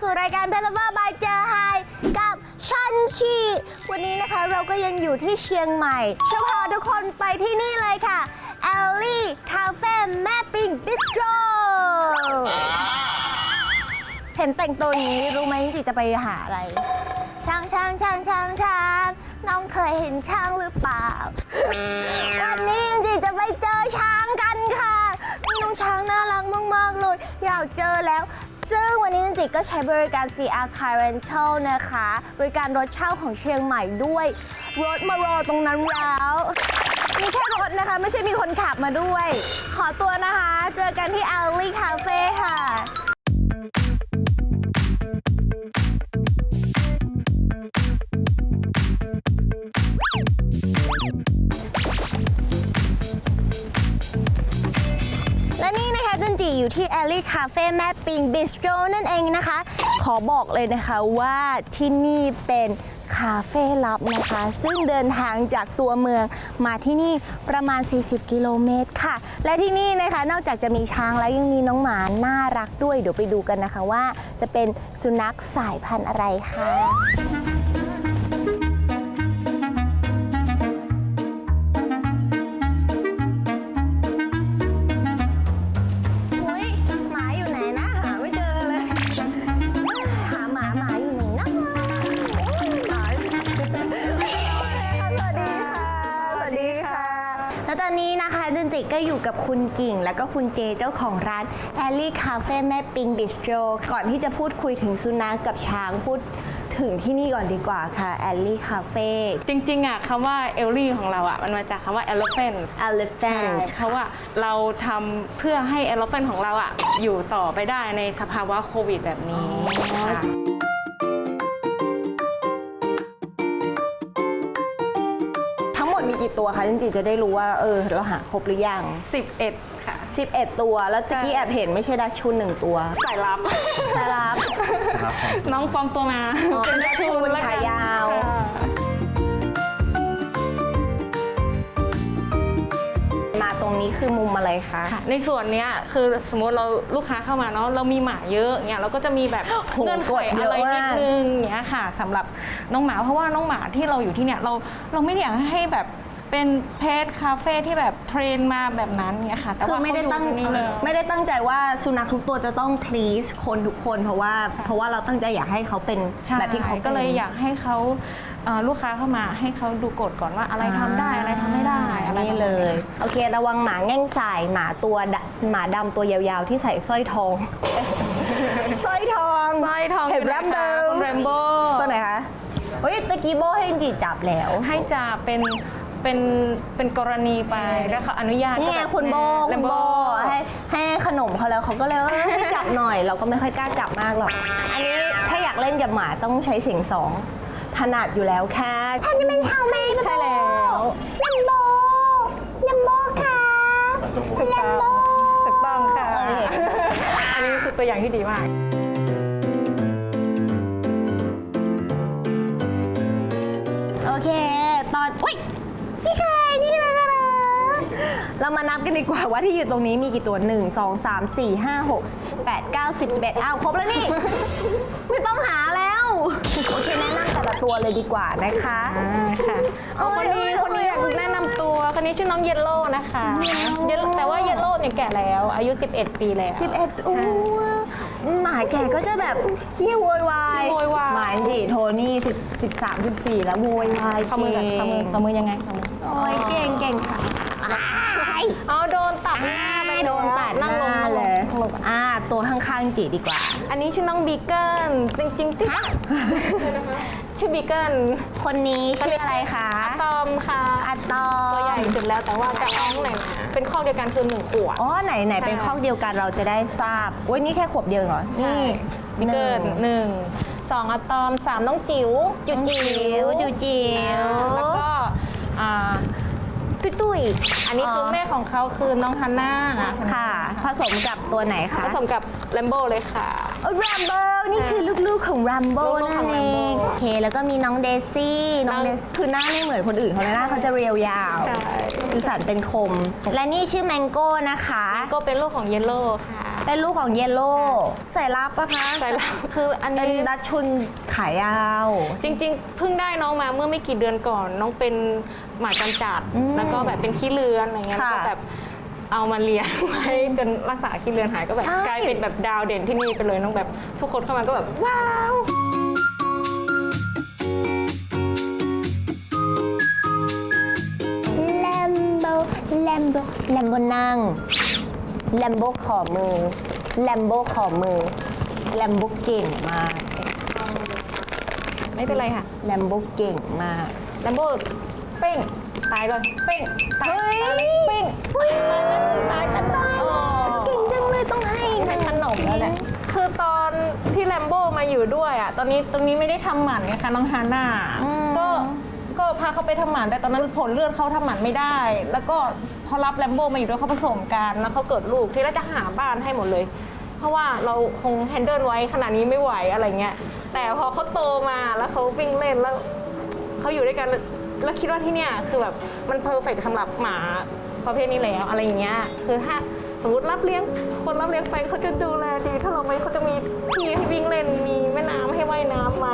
สู่รายการ p e l a v e r by เจอไฮกับชันชี วันนี้นะคะเราก็ยังอยู่ที่เชียงใหม่จะพาทุกคนไปที่นี่เลยค่ะ e l l i Cafe Mapping Bistro เห็นแต่งตัวอย่างนี้รู้ไหมจิจะไปหาอะไร ช้างช้างช้างช้างช้างน้องเคยเห็นช้างหรือเปล่า วันนี้จิจะไปเจอช้างกันค่ะน้องช้างน่ารักมาก ๆ เลย อยากเจอแล้ว ซึ่งวันนี้จริงๆก็ใช้บริการ CR Car Rental นะคะ บริการรถเช่าของเชียงใหม่ด้วย รถมารอตรงนั้นแล้ว มีแค่รถนะคะ ไม่ใช่มีคนขับมาด้วย ขอตัวนะคะ เจอกันที่ Alley Cafe ค่ะ อยู่ที่แอลลี่คาเฟ่แม่ปิงบิสโตรนั่นเองนะคะ ขอบอกเลยนะคะว่าที่นี่เป็นคาเฟ่ลับนะคะ ซึ่งเดินทางจากตัวเมืองมาที่นี่ประมาณ 40 กิโลเมตรค่ะ และที่นี่นะคะนอกจากจะมีช้างแล้วยังมีน้องหมาน่ารักด้วย เดี๋ยวไปดูกันนะคะว่าจะเป็นสุนัขสายพันธุ์อะไรค่ะ คุณกิ่ง แล้วก็คุณเจเจ้าของร้านแอลลี่คาเฟ่แม่ปิงบิสโตรก่อนที่จะพูดคุยถึงสุนัขกับช้างพูดถึงที่นี่ก่อนดีกว่าค่ะแอลลี่คาเฟ่จริงๆอะคำว่าเอลลี่ของเราอะมันมาจากคำว่า elephant ใช่ elephant เพราะว่าเราทำเพื่อให้ elephant ของเราอะอยู่ต่อไปได้ในสภาวะโควิดแบบนี้ค่ะ กี่ตัวคะจันจิจะได้รู้ว่าเออเราหาครบหรือยัง 11 ค่ะ 11 ตัวแล้วตะกี้ใช่แอบเห็นไม่ใช่ดัชชุนหนึ่งตัวสายลับน่ารักน้องปลอมตัวมา อ๋อเป็นเป็นชูชูนแล้วกันขายาว ค่ะมาตรงนี้คือมุมอะไรคะในส่วนเนี้ยคือสมมติเราลูกค้าเข้ามาเนาะเรามีหมาเยอะเนี่ยเราก็จะมีแบบโหเงื่อนไขกดเยอะอะไรนิดมากนึงเนี้ยค่ะสำหรับน้องหมาเพราะว่าน้องหมาที่เราอยู่ที่เนี่ยเราเราไม่ได้อยากให้แบบ เป็นเพจคาเฟ่ที่แบบเทรนมาแบบนั้นเนี้ยค่ะ แต่คือว่าไม่ได้ตั้งเขาอยู่ที่นี่เลย ไม่ได้ตั้งใจว่าสุนัขทุกตัวจะต้อง please คนทุกคน เพราะว่าเพราะว่าเราตั้งใจอยากให้เขาเป็นใช่แบบที่เขาป็น ก็เลยอยากให้เขาเอ่อลูกค้าเข้ามาให้เขาดูกฎก่อนว่าอะไรทำได้อะไรทำไม่ได้อะไรนี่เลย โอเค ระวังหมาแง่งสายหมาตัวดหมาดำตัวยาวๆ ที่ใส่สร้อยทอง สร้อยทองสร้อยทองเห็นแรมเดิมแรมโบ้ตัวไหนคะเฮ้ยตะกี้โบให้จิจับแล้ว ให้จะเป็น เป็นเป็นกรณีไปแล้วเขาอนุญาตนี่ไงก็แบบคุณโบแรคุมณโบโบ้ให้ให้ขนมเขาแล้วเขาก็เลยว่าให้จับหน่อย เราก็ไม่ค่อยกล้าจับมากหรอก อันนี้ถ้าอยากเล่นกับหมาต้องใช้เสียงสองถนัดอยู่แล้วค่ะท่านจะเป็นเฮาแมนใช่แล้ว ลัมโบลัมโบครับ ถูกลัต้มองโบถูกต้องค่ะ โอเค อันนี้คือตัวอย่างที่ดีมาก โอเค ตอน อุ้ย นี่ใครนี่เลยนะเรามานับกันดีกว่าว่าที่อยู่ตรงนี้มีกี่ตัว 1 2 3 4 5 6 8 9 10 11อ้าวครบแล้วนี่ ไม่ต้องหาแล้วโอเคแนะนำแต่ละตัวเลยดีกว่านะคะอ่าค่ะเอาคนนี้โอ้ยคนนี้อยากโอ้ยแนะนำตัว คนนี้ชื่อน้องเยลโล่นะคะเยลโล่ Yellow แต่ว่าเยลโล่เนี่ยแก่แล้ว อายุ 11 ปีแล้ว 11อู้หมาแก่ก็จะแบบขี้โวยวายขี้โวยวาย หมาจีโทนี่10 13 14 แล้วโวยวายขมือกันขมือขมือยังไงขมือ โอ้ยเก่งเก่งค่ะอ้ายเอาโดนตัดหน้าไปโดนตัดหนั่งลงน้านั่งเลลยงนั่งลงอ่าตัวข้างๆจีดีกว่า อันนี้ชื่อน้องบีเกิลจริงๆที่ชื่อบีเกิลคนนี้ชื่ออะไรคะอะตอมค่ะอะตอมตัวใหญ่สุดแล้วแต่ว่าจะอ้องหน่อยนะเป็นข้อเดียวกันคือหนึ่งขวบอ๋อไหนไหนเป็นใช่ข้อเดียวกันเราจะได้ทราบโอ้ยนี่แค่ขวบเดียวเหรอนี่บีเกิลหนึ่งหนึ่งสองอะตอมสามน้องจิ๋วจิ๋วจิ๋วจิ๋วจิ๋วแล้วก็ อ่า พี่ตุ้ย อันนี้คือแม่ของเขาคือน้องฮันน่าค่ะ ผสมกับตัวไหนคะผสมกับแลมโบ้เลยค่ะแรมโบ้นี่คือลูกๆของแรมโบ้ลูกๆขนั่อนงเอง Rambo โอเค แล้วก็มีน้องเดซี่น้องน้องเดซคือหน้าไม่เหมือนคนอื่นเขาเลยหน้าเขาจะเรียวยาวใช่คือสันเป็นคม และนี่ชื่อแมงโก้นะคะก็เป็นลูกของเยลโล่ค่ะเป็นลูกของเยลโล่ใส่ลับปะคะใส่แล้วคืออันเป็นนี้ดัชชุนขายาว จริง ๆ เพิ่งได้น้องมาเมื่อไม่กี่เดือนก่อน น้องเป็นหมาจำจัดอืมแล้วก็แบบเป็นขี้เลือนอะไรเงี้ยค่ะก็แบบเอามาเลี้ยงไว้จนรักษาขี้เลือนหายก็แบบใช่ กลายเป็นแบบดาวเด่นที่นี่ไปเลยน้องแบบทุกคนเข้ามาก็แบบว้าวแลมโบแลมโบแลมโบนั่งแลมโบขอมือแลมโบขอมือแลมโบเก่งมากไม่เป็นไรค่ะแลมโบเก่งมากแลมโบ้เป้ง ตายเลยเป้งตายเฮ้ยตายเลยเป้งเฮ้ยตายตายตายโอ้เก่งจังเลยต้องให้เป็นขนมแล้วแหละคือตอนที่แลมโบ้มาอยู่ด้วยอะ ตอนนี้ตรงนี้ไม่ได้ทำหมันไงคะน้องฮาน่าก็ก็พาเขาไปทำหมันแต่ตอนนั้นผลเลือดเขาทำหมันไม่ได้ แล้วก็พอรับแลมโบ้มาอยู่ด้วยเขาผสมกันแล้วเขาเกิดลูกที่เราจะหาบ้านให้หมดเลย เพราะว่าเราคงแฮนเดิลไว้ขนาดนี้ไม่ไหวอะไรเงี้ยแต่พอเขาโตมาแล้วเขาวิ่งเล่นแล้วเขาอยู่ด้วยกัน แล้วคิดว่าที่เนี่ยคือแบบมันเพอร์เฟกสำหรับหมาประเภทนี้แล้วอะไรอย่างเงี้ยคือถ้าสมมติรับเลี้ยงคนรับเลี้ยงไปเขาจะดูแลดี ถ้าเราไม่เขาจะมีที่ให้วิ่งเล่นมีแม่น้ำให้ว่ายน้ำไหม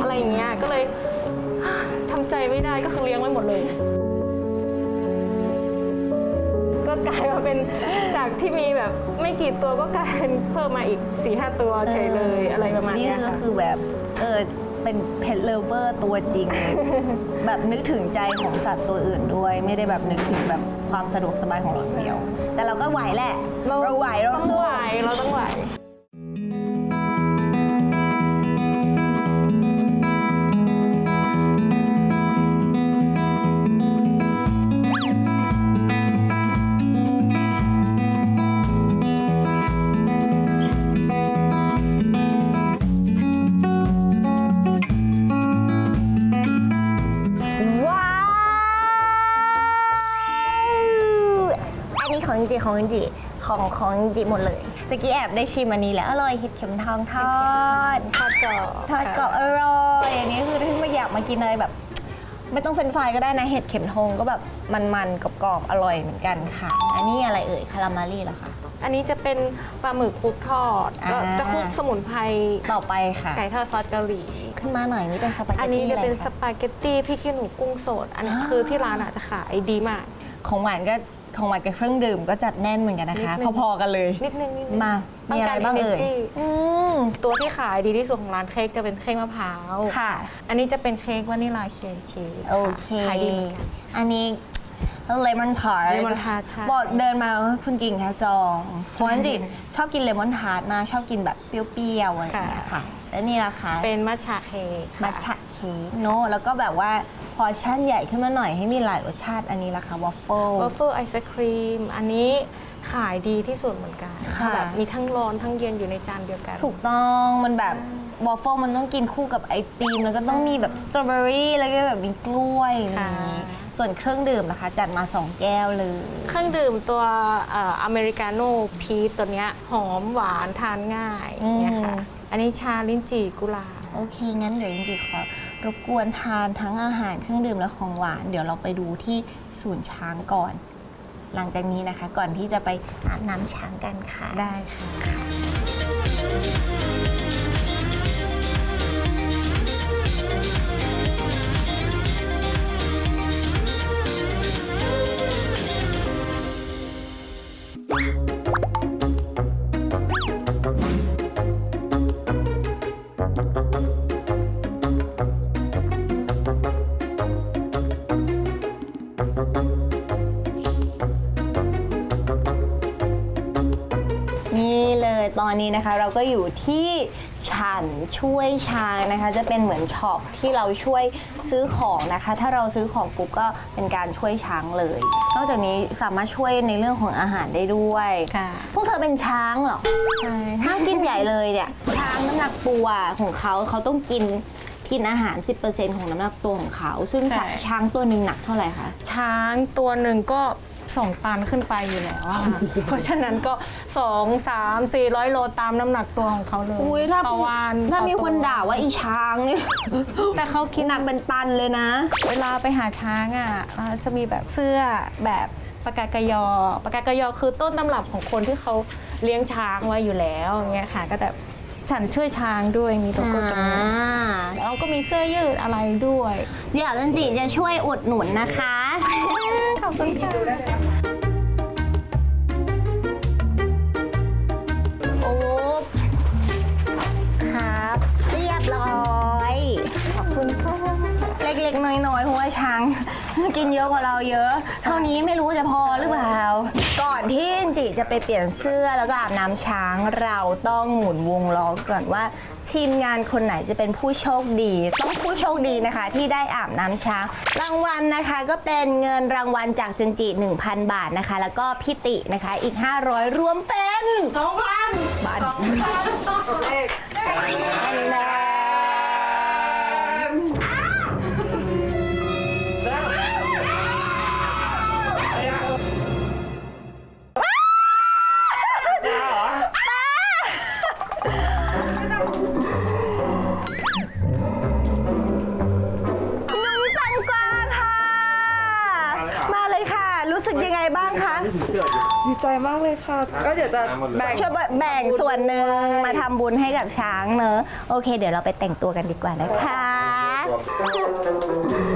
อะไรอย่างเงี้ยก็เลยทำใจไม่ได้ก็คือเลี้ยงไว้หมดเลย ก็กลายมาเป็นจากที่มีแบบไม่กี่ตัวก็กลายเป็นเพิ่มมาอีก4ีหตัวเฉยเลยอะไรประมาณเนี้ยนี่ก็ค่ะ คือแบบเออเป็นเพ t เลเวอร์ตัวจริงเลยแบบนึกถึงใจของสัตว์ตัวอื่นด้วย ไม่ได้แบบนึกถึงแบบความสะดวกสบายของเราอย่างเดียว แต่เราก็ไหวแหละเราไหวเราต้องสู้ไหวเราต้องไหวว้ ของของจริงหมดเลยตะกี้แอบได้ชิมอันนี้แล้วอร่อยเห็ดเข็มทองทอดทอดกรอบทอดกรอบอร่อยอันนี้คือที่ไม่อยากมากินอะไรแบบ ไม่ต้องเฟรนช์ฟรายก็ได้นะเห็ดเข็มทองก็แบบมันๆกรอบๆอร่อยเหมือนกันค่ะ อันนี้อะไรเอ่ยคารามารีเหรอคะ อันนี้จะเป็นปลาหมึกคลุกทอดอ่า ก็จะคลุกสมุนไพรต่อไปค่ะ ไก่ทอดซอสเกาหลี ขึ้นมาหน่อยนี่เป็นสปาเกตตี้อันนี้จะเป็นอไรสคะปาเกตตี้พริกขี้หนูกุ้งสด อันนี้อ่าคือที่ร้านอาจจะขายดีมาก ของหวานก็ ของหวานกับเครื่องดื่มก็จัดแน่นเหมือนกันนะคะ นิดนึง พอๆกันเลย นิดนึงนิดนึงมา ต้มีองอะการไรบ้างเอ่ย energy อืมตัวที่ขายดีที่สุดของร้านเค้กจะเป็นเค้กมะพร้าว ค่ะ อันนี้จะเป็นเค้กวานิลลาเคียนชีสโอเคขายดีเหมือนกัน อันนี้ เลมอนทาร์ lemon tart ใช่ บอกเดินมาคุณกิ่งคะจอง เพราะจริงๆชอบกินเลมอนทาร์ตมากชอบกินแบบเปรี้ยวๆอะไรอย่างเงี้ยค่ะ และนี่ราคาเป็นมัทฉะเค้กค่ะมัทฉะเค้กเนอะแล้วก็แบบว่าพอร์ชั่นใหญ่ขึ้นมาหน่อยให้มีหลายรสชาติอันนี้ราคาวอฟเฟิล วอฟเฟิลไอศครีม อันนี้ขายดีที่สุดเหมือนกันค่ะ แบบมีทั้งร้อนทั้งเย็นอยู่ในจานเดียวกัน ถูกต้องมันแบบวอฟเฟิลมันต้องกินคู่กับไอติม แล้วก็ต้องมีแบบสตรอเบอรี่แล้วก็แบบมีกล้วยอะไรอย่างนี้ค่ะ ส่วนเครื่องดื่มนะคะ จัดมา 2 แก้วเลย เครื่องดื่มตัวอเมริกาโน่พีชตัวเนี้ยหอมหวานทานง่ายเนี่ยค่ะ อันนี้ชาลิ้นจี่กุหลาบโอเค งั้นเดี๋ยวจริงๆขอรบกวนทานทั้งอาหารเครื่องดื่มและของหวาน เดี๋ยวเราไปดูที่ศูนย์ช้างก่อน หลังจากนี้นะคะ ก่อนที่จะไปอาบน้ำช้างกันค่ะ ได้ค่ะ นนี้นะคะ เราก็อยู่ที่ฉันช่วยช้างนะคะ จะเป็นเหมือนช็อปที่เราช่วยซื้อของนะคะ ถ้าเราซื้อของปุ๊บก็เป็นการช่วยช้างเลย นอกจากนี้สามารถช่วยในเรื่องของอาหารได้ด้วย ค่ะ พวกเธอเป็นช้างเหรอ ใช่ถ้ากินใหญ่เลยเนี่ย ช้างน้ำหนักตัวของเขาเขาต้องกินกินอาหาร 10%ของน้ำหนักตัวของเขา ซึ่งช้างตัวหนึ่งหนักเท่าไหร่คะ ช้างตัวหนึ่งก็ สองตันขึ้นไปอยู่แล้วอะค่ะเพราะฉะนั้นก็สองสามสี่ร้อยโลตามน้ำหนักตัวของเขาเลยอุ้ยถ้าต่อวันถ้ามีต่อคตันด่าว่าอีช้างเนี่ยแต่เขากินหนักเป็นตันเลยนะ เวลาไปหาช้างอะเราจะมีแบบเสื้อแบบปปากกากะยอปากกากะยอคือต้นตำรับของคนที่เขาเลี้ยงช้างไว้อยู่แล้วอย่างเงี้ยค่ะ ก็แบบ ฉันช่วยช้างด้วยมีตัวกตรงนี้เราก็มีเสื้อยืดอะไรด้วยเดี๋ยวจันจิจะช่วยอุดหนุนนะคะ ขอบคุณค่ะโอ๊บครับ เรียบร้อยขอบคุณค่ะเล็กๆน้อยๆเพราะว่าช้าง กินเยอะกว่าเราเยอะ เท่านี้ไม่รู้จะพอหรือเปล่าก่ อนที่จิจะไปเปลี่ยนเสื้อแล้วก็อาบน้ำช้างเราต้องหมุนวงล้อก่อนว่า ทีมงานคนไหนจะเป็นผู้โชคดี ต้องผู้โชคดีนะคะ ที่ได้อาบน้ำช้าง รางวัลนะคะก็เป็นเงินรางวัลจากจันจิ 1,000 บาทนะคะ แล้วก็พิตินะคะอีก 500 รวมเป็นสองพันบาทเลข อันแน่น้ ใจมากเลยค่ะ ก็เดี๋ยวจะแบ่งช่วยแบ่งส่วนหนึ่งมาทำบุญให้กับช้างเนอะ โอเค เดี๋ยวเราไปแต่งตัวกันดีกว่านะคะอ่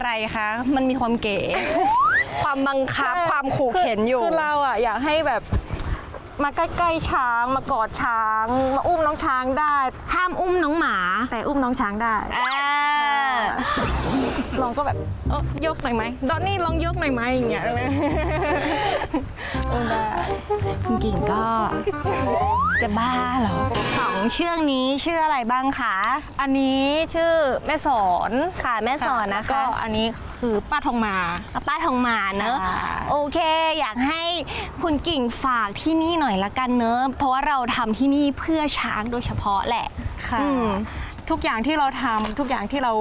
ออะไรคะ มันมีความเก๋ ความบังคับ ความขู่เข็นอยู่ คือเราอะอยากให้แบบมาใกล้ๆช้างมากอดช้าง มาอุ้มน้องช้างได้ ห้ามอุ้มน้องหมา แต่อุ้มน้องช้างได้อ่าลองก็แบบเอ้ยกหน่อยไหมดอนนี่ลองยกหน่อยไหมอย่างเงี้ย เลยอุ้มได้คุณกิ่งก็จะบ้าเหรอสองเชือกนี้ชื่ออะไรบ้างคะ อันนี้ชื่อแม่สอนค่ะแม่สอนแล้นะวก็คะอันนี้คือป้าทองมา ป้าทองหมาเนอะค่ะโอเค อยากให้คุณกิ่งฝากที่นี่หน่อยละกันเนอะเพราะว่าเราทำที่นี่เพื่อช้างโดยเฉพาะแหละค่ะอืม ทุกอย่างที่เราทำทุกอย่างที่เรา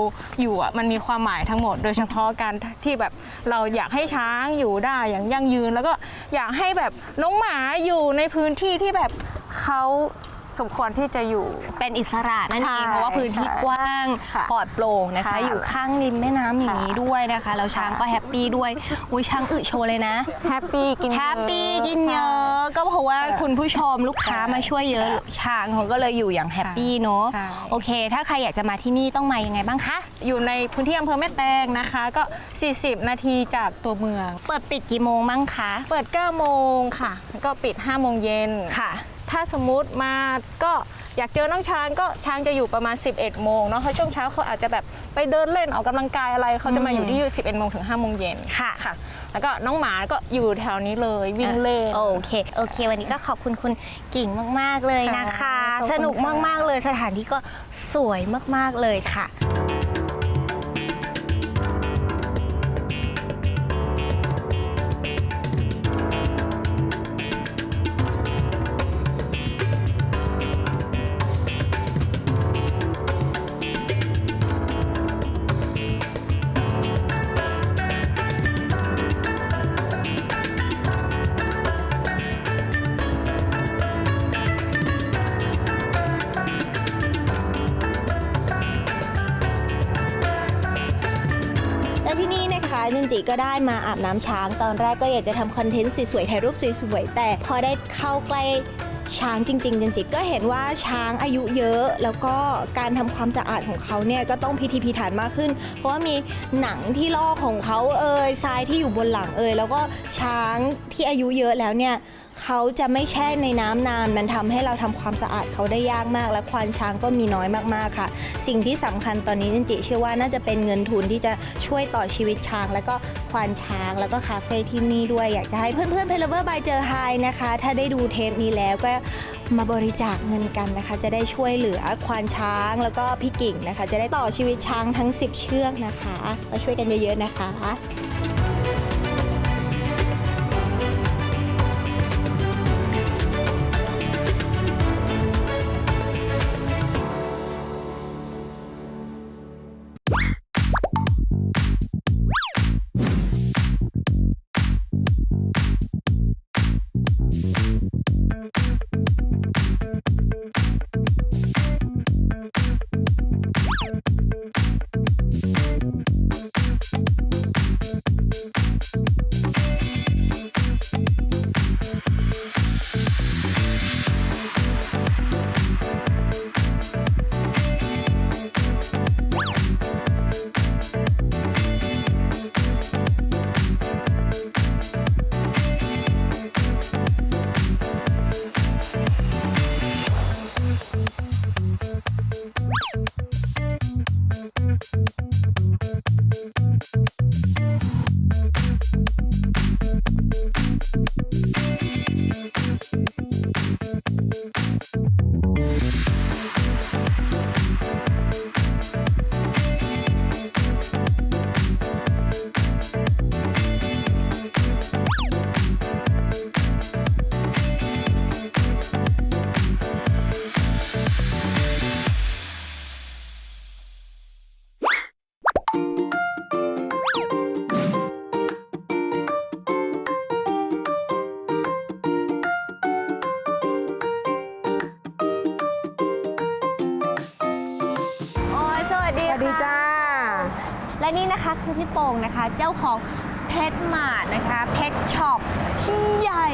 อยู่อะมันมีความหมายทั้งหมด โดยเฉพาะการที่แบบเราอยากให้ช้างอยู่ได้อย่างยั่งยืน แล้วก็อยากให้แบบน้องหมาอยู่ในพื้นที่ที่แบบเขา สมควรที่จะอยู่ เป็นอิสระนั่นเอง ใช่เพราะว่าพื้นที่ใช่กว้างค่ะปลอดโปร่งนะคะ ค่ะอยู่ข้างริมแม่น้ำอย่างนี้ค่ะด้วยนะคะแล้วช้างก็แฮปปี้ด้วยอุ้ยช้างอึโชว์เลยนะ แฮปปี้กินแฮปปี้กินเยอะ ก็เพราะว่าคุณผู้ชมลูกค้ามาช่วยเยอะช้างเขาก็เลยอยู่อย่างแฮปปี้เนาะใช่ โอเค ถ้าใครอยากจะมาที่นี่ต้องมายังไงบ้างคะ อยู่ในพื้นที่อำเภอแม่แตงนะคะ ก็ 40 นาทีจากตัวเมือง เปิดปิดกี่โมงบ้างคะ เปิด 9 โมงค่ะ ก็ปิด 5 โมงเย็น ค่ะ ถ้าสมมุติมาก็อยากเจอน้องช้างก็ช้างจะอยู่ประมาณ 11 โมงเนาะเพราะช่วงเช้าเขาอาจจะแบบไปเดินเล่นออกกำลังกายอะไรเขาจะมาอยู่ที่ 11 โมงถึง 5 โมงเย็นค่ะค่ะ แล้วก็น้องหมาก็อยู่แถวนี้เลยวิ่งเล่น โอเค โอเค วันนี้ก็ขอบคุณคุณกิ่งมาก ๆ เลยนะคะค่ะขอบคุณสนุกค่ะมาก ๆ เลยสถานที่ก็สวยมาก ๆ เลยค่ะและ ก็ได้มาอาบน้ำช้าง ตอนแรกก็อยากจะทำคอนเทนต์สวยๆถ่ายรูปสวยๆแต่พอได้เข้าใกล้ ช้างจริงๆจินจิก็เห็นว่าช้างอายุเยอะ แล้วก็การทำความสะอาดของเขาเนี่ยก็ต้องพิธีพิถันมากขึ้น เพราะว่ามีหนังที่ลอกของเขาเอ่ยทรายที่อยู่บนหลังเอ่ยแล้วก็ช้างที่อายุเยอะแล้วเนี่ยเขาจะไม่แช่ในน้ำนาน มันทำให้เราทำความสะอาดเขาได้ยากมาก และควานช้างก็มีน้อยมากๆค่ะ สิ่งที่สำคัญตอนนี้จินจิเชื่อว่าน่าจะเป็นเงินทุนที่จะช่วยต่อชีวิตช้าง แล้วก็ควานช้างแล้วก็คาเฟ่ที่นี่ด้วยอยากจะให้เพื่อนๆเพลเวอร์บายเจอไฮนะคะ ถ้าได้ดูเทปนี้แล้วก็มาบริจาคเงินกันนะคะ จะได้ช่วยเหลือควานช้างแล้วก็พี่กิ่งนะคะ จะได้ต่อชีวิตช้างทั้ง 10 เชือกนะคะมาช่วยกันเยอะๆนะคะาของเพชรมาร์ทนะคะเพชรช็อปที่ใหญ่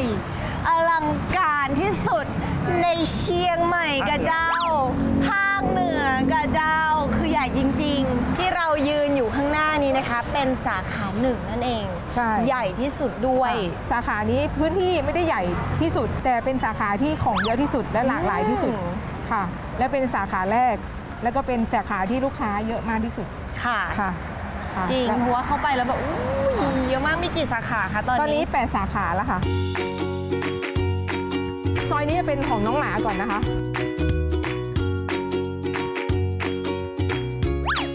อลังการที่สุดในเชียงใหม่กับเจ้า ภาคเหนือกับเจ้าคือใหญ่จริง ๆ ที่เรายืนอยู่ข้างหน้านี้นะคะ เป็นสาขาหนึ่งนั่นเอง ใช่ ใหญ่ที่สุดด้วย สาขานี้พื้นที่ไม่ได้ใหญ่ที่สุด แต่เป็นสาขาที่ของเยอะที่สุดและหลากหลายที่สุดอืม ค่ะ และเป็นสาขาแรก แล้วก็เป็นสาขาที่ลูกค้าเยอะมากที่สุดค่ะ ค่ะ ค่ะจริงและเพราะว่าเข้าไปแล้วแบบอู้ยเยอะมากมีกี่สาขาคะตอนตอนนี้นี้8สาขาแล้วค่ะ ซอยนี้จะเป็นของน้องหมาก่อนนะคะ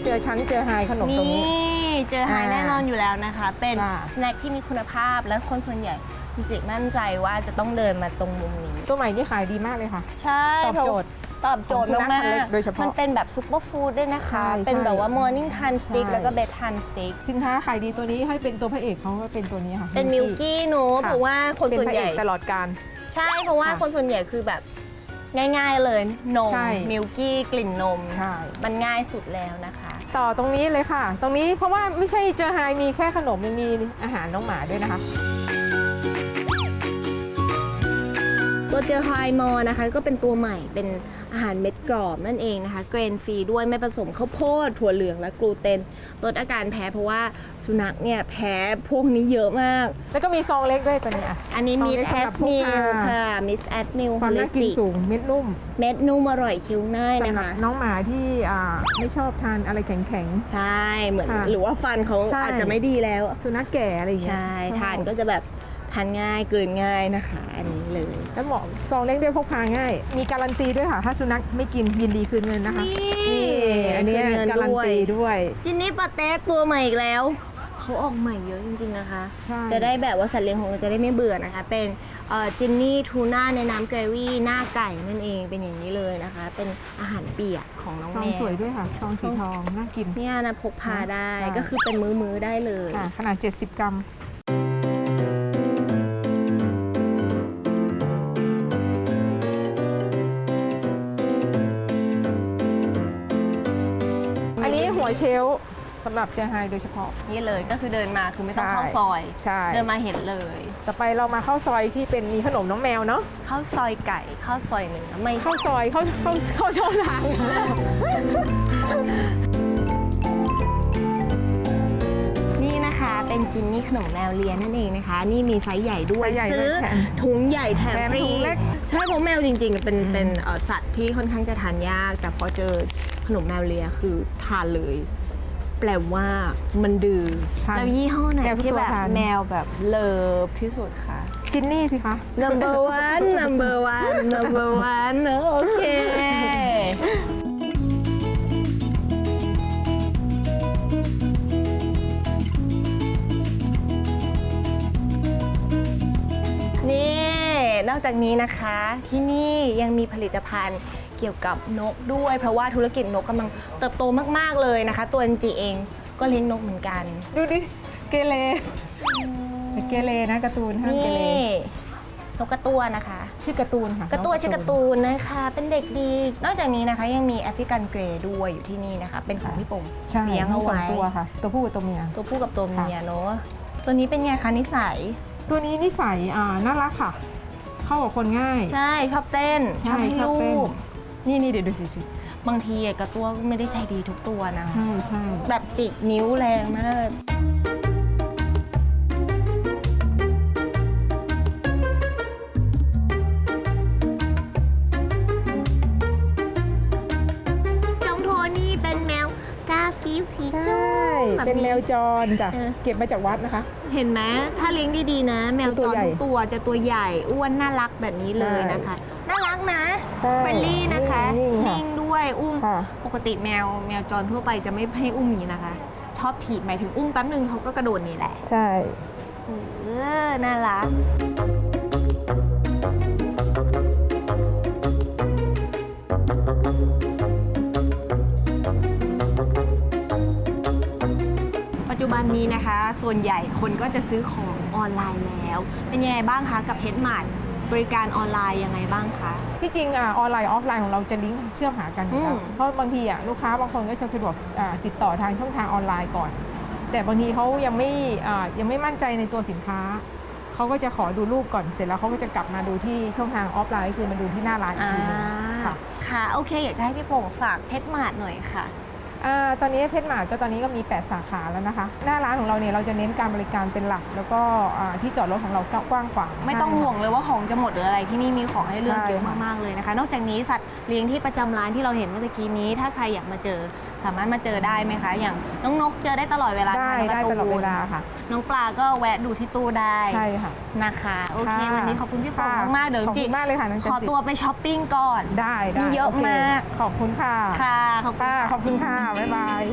เจอชั้นเจอไฮขนมตรงนี้ นี่เจอไฮอ่าแน่นอนอยู่แล้วนะคะ เป็นจ้ะ สแน็คที่มีคุณภาพและคนส่วนใหญ่มีสิมั่นใจว่าจะต้องเดินมาตรงมุมนี้ ตัวใหม่นี่ขายดีมากเลยค่ะ ใช่ตอบโจทย์ ตอบโจทย์ของสุนัขมากพันธุ์เล็กโดยเฉพาะ มันเป็นแบบซุปเปอร์ฟู้ดด้วยนะคะ ใช่เป็นแบบว่า ใช่ morning time stick ใช่แล้วก็ bed time stick สินค้าขายดีตัวนี้ให้เป็นตัวพระเอกเขาก็เป็นตัวนี้ค่ะ เป็นมิลกี้หนูค่ะ เพราะว่าคนเป็นส่วนพระใหเอญ่ กตลอดการ ใช่เพราะว่าค่ะคนส่วนใหญ่คือแบบง่ายๆเลยนมใช่ มิลกี้กลิ่นนม ใช่ มันง่ายสุดแล้วนะคะ ต่อตรงนี้เลยค่ะ ตรงนี้เพราะว่าไม่ใช่เจอไฮมีแค่ขนมมันมีอาหารน้องหมาด้วยนะคะ เจอไฮมอนะคะ ก็เป็นตัวใหม่เป็นอาหารเม็ดกรอบนั่นเองนะคะเกรนฟรีด้วยไม่ผสมข้าวโพดถั่วเหลืองและกลูเตนลดอาการแพ้เพราะว่าสุนัขเนี่ยแพ้พวกนี้เยอะมาก แล้วก็มีซองเล็กด้วยตัวนี้ยอันนี้มิสแอสำหรัสบพกมิลค่ะมิสแอสมิลความน่ากินสูงเม็ดนุ่ม เม็ดนุ่มอร่อยคิ้วง่ายนะคะ น้องหมาที่ไม่ชอบทานอะไรแข็งๆ ใช่เหมือนหรือว่าฟันเขาอาจจะไม่ดีแล้ว สุนัขแก่อะไรอย่างเงี้ยใช่ทานก็จะแบบ ทานง่ายกลืนง่ายนะคะ อันนี้เลยแล้วเหมาะซองเล็กด้วยพกพาง่าย มีการันตีด้วยค่ะ ถ้าสุนัขไม่กินยินดีคืนเงินนะคะนี่อันนี้คืเงินการันตีด้วยจินนี่ปาเต้ตัวใหม่อีกแล้วเขาออกใหม่เยอะจริง ๆนะคะใช่จะได้แบบว่าสัตว์เลี้ยงของเราจะได้ไม่เบื่อนะคะ เป็นเอ่อจินนี่ทูน่าในน้ำเกรวี่หน้าไก่นั่นเองเป็นอย่างนี้เลยนะคะ เป็นอาหารเปียกของน้องซอแมงวสวยด้วยค่ะซองสีทองน่ากินเนี่ยนะพกพาได้ใช่ก็คือเป็นมื้อๆได้เลยค่ะขนาด 70 กรัม อันนี้หัวเชลฟ์สำหรับเจไฮโดยเฉพาะ นี่เลยก็คือเดินมาคือไม่ต้องใช่เข้าซอย ใช่เดินมาเห็นเลย ต่อไปเรามาเข้าซอยที่เป็นมีขนมน้องแมวเนาะเข้าซอยไก่เข้าซอยเนื้อไม่เข้าใช่ซอยเข้าเข้าเข้าช่องทางนี่นะคะเป็นจินนี่ขนมแมวเลียนนั่นเองนะคะ นี่มีไซส์ใหญ่ด้วยไซส์ใหญ่ด้วยซื้อแถมถุงใหญ่แถมแถมฟรีถุงเล็ก ใช่เพราะแมวจริงๆ เป็นเป็นเอ่อสัตว์ที่ค่อนข้างจะทานยาก แต่พอเจอข นมแมวเลียคือทานเลย แปลว่ามันดื้อทานแล้วยี่ห้อไหนแมวทุกที่ตัวแบบทาน แมวแบบเลิฟที่สุดคะจินนี่สิคะ number one number one number one เนอะโอเค นี่ นอกจากนี้นะคะที่นี่ยังมีผลิตภัณฑ์ เกี่ยวกับนกด้วย เพราะว่าธุรกิจนกกำลังเติบโตมาก ๆ เลยนะคะ ตัวจีเองก็เลี้ยงนกเหมือนกัน ดูดิ เกเรแต่เกเรนะการ์ตูนห้ามเกนี่เรนกกระตั้วนะคะ ชื่อการ์ตูนค่ะกระตั้วน้งชื่อการ์ตูนนะคะ เป็นเด็กดี นอกจากนี้นะคะยังมีแอฟริกันเกรย์ด้วยอยู่ที่นี่นะคะ เป็นของพี่ปงใช่เลี้ยงเอามีสอไว้ตัวค่ะ ตัวผู้กับตัวเมียตัวผู้กับตัวเมียเนอะตัวนี้เป็นไงคะนิสัย ตัวนี้นิสัยอ่าน่ารักค่ะ เข้ากับคนง่าย ใช่ชอบเต้นใช่ชอบให้ชอบลูเต้ นกนี่นี่เดี๋ยวดูสิสิบางทีอะกระตั้วก็ไม่ได้ใจดีทุกตัวนะ ใช่ใช่ แบบจิกนิ้วแรงมาก แบบเป็นแมวจรจ้ะเออ เก็บมาจากวัดนะคะ เห็นไหมถ้าเลี้ยงดีๆนะ แมวจตัวรใหญ่ทุกตัวจะตัวใหญ่อ้วนน่ารักแบบนี้เลยนะคะ น่ารักนะใช่เฟรนลี่นะคะนิ่งๆค่ะนิ่งด้วยอุ้ม ค่ะ ปกติแมวแมวจรทั่วไปจะไม่ให้อุ้มอย่างนี้นะคะ ชอบถีบหมายถึงอุ้มแป๊บนึงเขาก็กระโดดหนี่แหละใช่ เออน่ารัก บันนี้นะคะ ส่วนใหญ่คนก็จะซื้อของออนไลน์แล้ว เป็นยังไงบ้างคะกับเพจมาร์บริการออนไลน์ยังไงบ้างคะ ที่จริงอะออนไลน์ออฟไลน์ของเราจะลิงก์เชื่อมหากันอยู่แล้วอืม เพราะบางทีอะลูกค้าบางคนก็จะสะดวกอ่าติดต่อทางช่องทางออนไลน์ก่อน แต่บางทีเขายังไม่อ่ายังไม่มั่นใจในตัวสินค้า เขาก็จะขอดูรูปก่อนเสร็จแล้วเขาก็จะกลับมาดูที่ช่องทางออฟไลน์ก็คือมาดูที่หน้าร้านอีกอ่าทีหนึง ค่ะ ค่ะ โอเค อยากจะให้พี่โป่งฝากเพจมาร์หน่อยค่ะ อ่าตอนนี้เพชรหมาดก็ตอนนี้ก็มี 8 สาขาแล้วนะคะ หน้าร้านของเราเนี่ยเราจะเน้นการบริการเป็นหลัก แล้วก็อ่าที่จอดรถของเรากว้างขวางไม่ต้องใช่ห่วงเลยว่าของจะหมดหรืออะไรที่นี่มีของให้เลือกใช่เยอะค่ะมากๆเลยนะคะ นอกจากนี้สัตว์เลี้ยงที่ประจำร้านที่เราเห็นเมื่อตะกี้นี้ ถ้าใครอยากมาเจอ สามารถมาเจอได้ไหมคะ อย่างน้องนกเจอได้ตลอดเวลาได้ทางได้การ์ตลอดตูเวนลาค่ะ น้องปลาก็แวะดูที่ตู้ได้ใช่ค่ะนะคะโอเคค่ะวันนี้ขอบคุณพี่ปองค่ะมากๆเดี๋ยวขอบคุณจิมากเลยค่ะน้องจันจิ ขอตัวไปช้อปปิ้งก่อน ได้ได้มีเยอะโคมาก ขอบคุณค่ะค่ะขอบคุณค่ะค่ะขอบคุณค่ะ บ๊ายบาย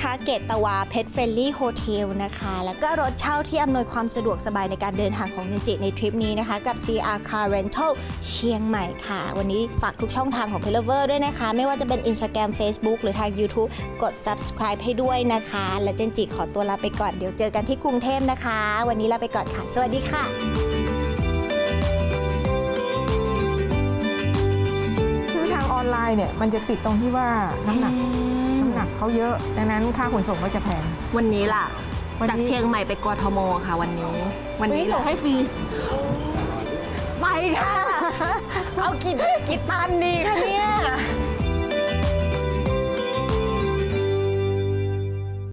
นะคะ เกตตวาเพ t เฟ l ลี่โฮเทลนะคะ แล้วก็รถเช่าที่อำนวยความสะดวกสบายในการเดินทางของเนจิในทริปนี้นะคะ กับ CR Car Rental เชียงใหม่ค่ะ วันนี้ฝากทุกช่องทางของ p e l o v e r ด้วยนะคะ ไม่ว่าจะเป็น Instagram Facebook หรือทาง YouTube กด subscribe ให้ด้วยนะคะ และเจนจิขอตัวลาไปก่อนเดี๋ยวเจอกันที่กรุงเทพนะคะ วันนี้ลาไปก่อนค่ะ สวัสดีค่ะซื้อทางออนไลน์เนี่ยมันจะติดตรงที่ว่าน้ำหนัก เขาเยอะดังนั้นค่าขนส่งก็จะแพง วันนี้ล่ะ วันนี้ จากเชียงใหม่ไปกทมค่ะวันนี้ วันนี้ส่งล่ะให้ฟรี ไปค่ะ เอากี่กี่ตันดีคะเนี่ย